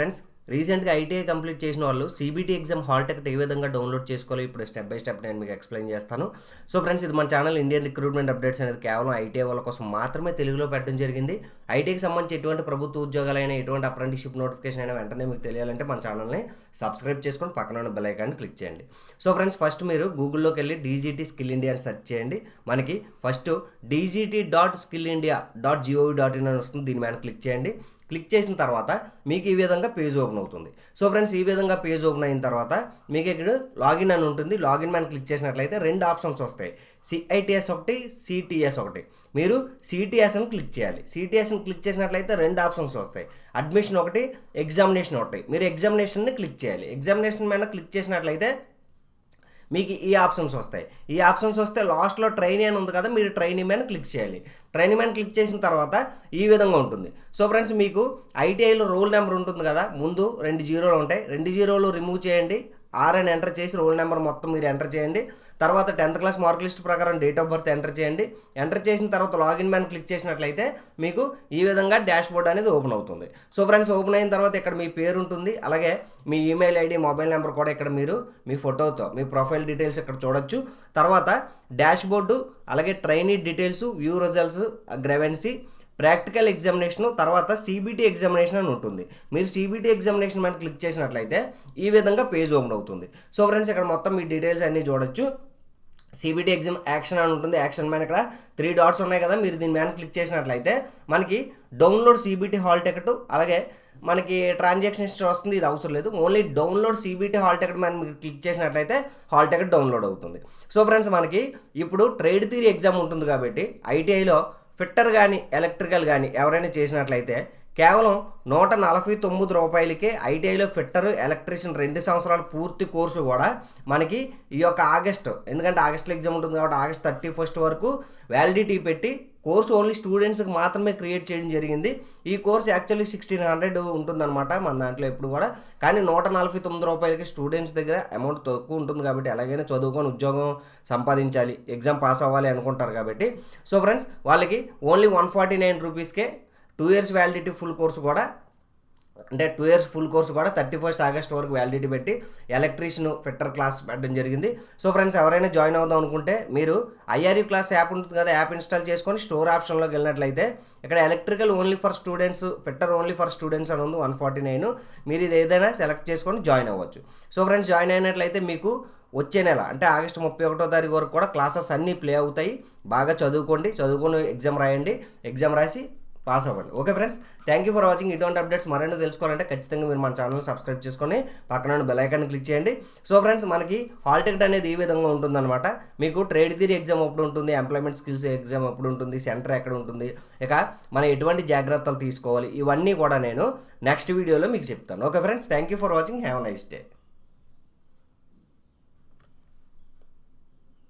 Friends రీసెంట్గా ITI complete చేసిన వాళ్ళు సీబీటీ ఎగ్జామ్ హాల్ టికెట్ ఏ విధంగా డౌన్లోడ్ చేసుకోవాలి ఇప్పుడు స్టెప్ బై స్టెప్ నేను మీకు ఎక్స్ప్లెయిన్ చేస్తాను. సో ఫ్రెండ్స్ ఇది మన ఛానల్ ఇండియన్ రిక్రూట్మెంట్ అప్డేట్స్ అనేది కేవలం ఐటీఐ వాళ్ళ కోసం మాత్రమే తెలుగులో పెట్టడం జరిగింది. ఐటీఐకి సంబంధించి ఎటువంటి ప్రభుత్వ ఉద్యోగాలైనా ఎటువంటి అప్రెంటిషిప్ నోటిఫికేషన్ అయినా వెంటనే మీకు తెలియాలంటే మన ఛానల్ని సబ్స్క్రైబ్ చేసుకొని పక్కన ఉన్న బెల్ ఐకాన్ని క్లిక్ చేయండి. సో ఫ్రెండ్స్ ఫస్ట్ మీరు గూగుల్లోకి వెళ్ళి డీజీటీ స్కిల్ ఇండియా అని సెర్చ్ చేయండి. మనకి first DGT dot skill India dot G O V dot in అని వస్తుంది. దీని మీద క్లిక్ చేయండి. క్లిక్ చేసిన తర్వాత మీకు ఈ విధంగా పేజ్ ఓపెన్ అవుతుంది. సో ఫ్రెండ్స్ ఈ విధంగా పేజ్ ఓపెన్ అయిన తర్వాత మీకు ఇక్కడ లాగిన్ అని ఉంటుంది. లాగిన్ మ్యాన్ క్లిక్ చేసినట్లయితే రెండు ఆప్షన్స్ వస్తాయి. సిఐటిఎస్ ఒకటి సిటిఎస్ ఒకటి. మీరు సిటిఎస్ని క్లిక్ చేయాలి. సిటిఎస్ని క్లిక్ చేసినట్లయితే రెండు ఆప్షన్స్ వస్తాయి. అడ్మిషన్ ఒకటి ఎగ్జామినేషన్ ఒకటి. మీరు ఎగ్జామినేషన్ని క్లిక్ చేయాలి. ఎగ్జామినేషన్ మీద క్లిక్ చేసినట్లయితే మీకు ఈ ఆప్షన్స్ వస్తాయి. ఈ ఆప్షన్స్ వస్తే లాస్ట్లో ట్రైనీ అని ఉంది కదా మీరు ట్రైనింగ్ మీద క్లిక్ చేయాలి. ట్రైనింగ్ క్లిక్ చేసిన తర్వాత ఈ విధంగా ఉంటుంది. సో ఫ్రెండ్స్ మీకు ఐటీఐలో రోల్ నెంబర్ ఉంటుంది కదా ముందు రెండు జీరోలు ఉంటాయి. రెండు జీరోలు రిమూవ్ చేయండి. ఆర్ఎన్ ఎంటర్ చేసి రోల్ నెంబర్ మొత్తం మీరు ఎంటర్ చేయండి. తర్వాత టెన్త్ క్లాస్ మార్క్ లిస్ట్ ప్రకారం డేట్ ఆఫ్ బర్త్ ఎంటర్ చేయండి. ఎంటర్ చేసిన తర్వాత లాగిన్ మ్యాన్ క్లిక్ చేసినట్లయితే మీకు ఈ విధంగా డాష్ బోర్డ్ అనేది ఓపెన్ అవుతుంది. సో ఫ్రెండ్స్ ఓపెన్ అయిన తర్వాత ఇక్కడ మీ పేరు ఉంటుంది. అలాగే మీ ఈమెయిల్ ఐడి మొబైల్ నెంబర్ కూడా ఇక్కడ మీరు మీ ఫోటోతో మీ ప్రొఫైల్ డీటెయిల్స్ ఇక్కడ చూడొచ్చు. తర్వాత డాష్ బోర్డు అలాగే trainee details view results grievance practical examination తర్వాత సిబిటీ ఎగ్జామినేషన్ అని ఉంటుంది. మీరు సిబిటీ ఎగ్జామినేషన్ మీద క్లిక్ చేసినట్లయితే ఈ విధంగా పేజ్ ఓపెన్ అవుతుంది. సో ఫ్రెండ్స్ ఇక్కడ మొత్తం మీ డీటెయిల్స్ అన్నీ చూడొచ్చు. సిబిటీ ఎగ్జామ్ యాక్షన్ అని ఉంటుంది. యాక్షన్ మ్యాన్ ఇక్కడ త్రీ డాట్స్ ఉన్నాయి కదా మీరు దీని మీద క్లిక్ చేసినట్లయితే మనకి డౌన్లోడ్ సిబిటీ హాల్ టికెట్ అలాగే మనకి ట్రాన్సాక్షన్ హిస్టరీ వస్తుంది ఇది అవసరం లేదు. Only download CBT hall ticket మనం మీరు క్లిక్ చేసినట్లయితే హాల్ టికెట్ డౌన్లోడ్ అవుతుంది. సో ఫ్రెండ్స్ మనకి ఇప్పుడు ట్రేడ్ థియరీ ఎగ్జామ్ ఉంటుంది కాబట్టి ఐటీఐలో ఫిట్టర్ కానీ ఎలక్ట్రికల్ కానీ ఎవరైనా చేసినట్లయితే కేవలం నూట నలభై తొమ్మిది రూపాయలకే ఐటీఐలో ఫిట్టర్ ఎలక్ట్రీషియన్ రెండు సంవత్సరాల పూర్తి కోర్సు కూడా మనకి ఈ యొక్క ఆగస్టు ఎందుకంటే ఆగస్ట్లో ఎగ్జామ్ ఉంటుంది కాబట్టి ఆగస్ట్ థర్టీ ఫస్ట్ వరకు వ్యాలిడిటీ పెట్టి కోర్సు ఓన్లీ స్టూడెంట్స్కి మాత్రమే క్రియేట్ చేయడం జరిగింది. ఈ కోర్స్ యాక్చువల్లీ సిక్స్టీన్ హండ్రెడ్ ఉంటుందన్నమాట మన దాంట్లో ఎప్పుడు కూడా. కానీ నూట నలభై తొమ్మిది రూపాయలకి స్టూడెంట్స్ దగ్గర అమౌంట్ తక్కువ ఉంటుంది కాబట్టి ఎలాగైనా చదువుకొని ఉద్యోగం సంపాదించాలి. ఎగ్జామ్ పాస్ అవ్వాలి అనుకుంటారు కాబట్టి. సో ఫ్రెండ్స్ వాళ్ళకి ఓన్లీ వన్ ఫార్టీ నైన్ రూపీస్కే two years validity full course కూడా అంటే టూ ఇయర్స్ ఫుల్ కోర్స్ కూడా థర్టీ ఫస్ట్ ఆగస్ట్ వరకు వ్యాలిడిటీ పెట్టి ఎలక్ట్రీషియన్ ఫిట్టర్ క్లాస్ పెట్టడం జరిగింది. సో ఫ్రెండ్స్ ఎవరైనా జాయిన్ అవుదాం అనుకుంటే మీరు ఐఆర్యూ క్లాస్ యాప్ ఉంటుంది కదా యాప్ ఇన్స్టాల్ చేసుకొని స్టోర్ ఆప్షన్లోకి వెళ్ళినట్లయితే ఇక్కడ electrical only for students fitter only for students అని ఉంది వన్ ఫార్టీ నైన్ మీరు ఇది ఏదైనా సెలెక్ట్ చేసుకొని జాయిన్ అవ్వచ్చు. సో ఫ్రెండ్స్ జాయిన్ అయినట్లయితే మీకు వచ్చే నెల అంటే ఆగస్టు ముప్పై ఒకటో తారీఖు వరకు కూడా క్లాసెస్ అన్నీ ప్లే అవుతాయి. బాగా చదువుకోండి చదువుకొని ఎగ్జామ్ రాయండి. ఎగ్జామ్ రాసి పాస్ అవ్వండి. Okay friends thank you for watching ఇటువంటి అప్డేట్స్ మరెన్నో తెలుసుకోవాలంటే ఖచ్చితంగా మీరు మన ఛానల్ సబ్స్క్రైబ్ చేసుకొని పక్కన బెల్ ఐకాన్ క్లిక్ చేయండి. సో ఫ్రెండ్స్ మనకి హాల్ టికెట్ అనేది ఈ విధంగా ఉంటుందన్నమాట. మీకు ట్రేడ్ థియరీ ఎగ్జామ్ ఎప్పుడు ఉంటుంది ఎంప్లాయ్మెంట్ స్కిల్స్ ఎగ్జామ్ ఎప్పుడు ఉంటుంది సెంటర్ ఎక్కడ ఉంటుంది. ఇక మనం ఎటువంటి జాగ్రత్తలు తీసుకోవాలి? ఇవన్నీ కూడా నేను నెక్స్ట్ వీడియోలో మీకు చెప్తాను. Okay friends thank you for watching have nice day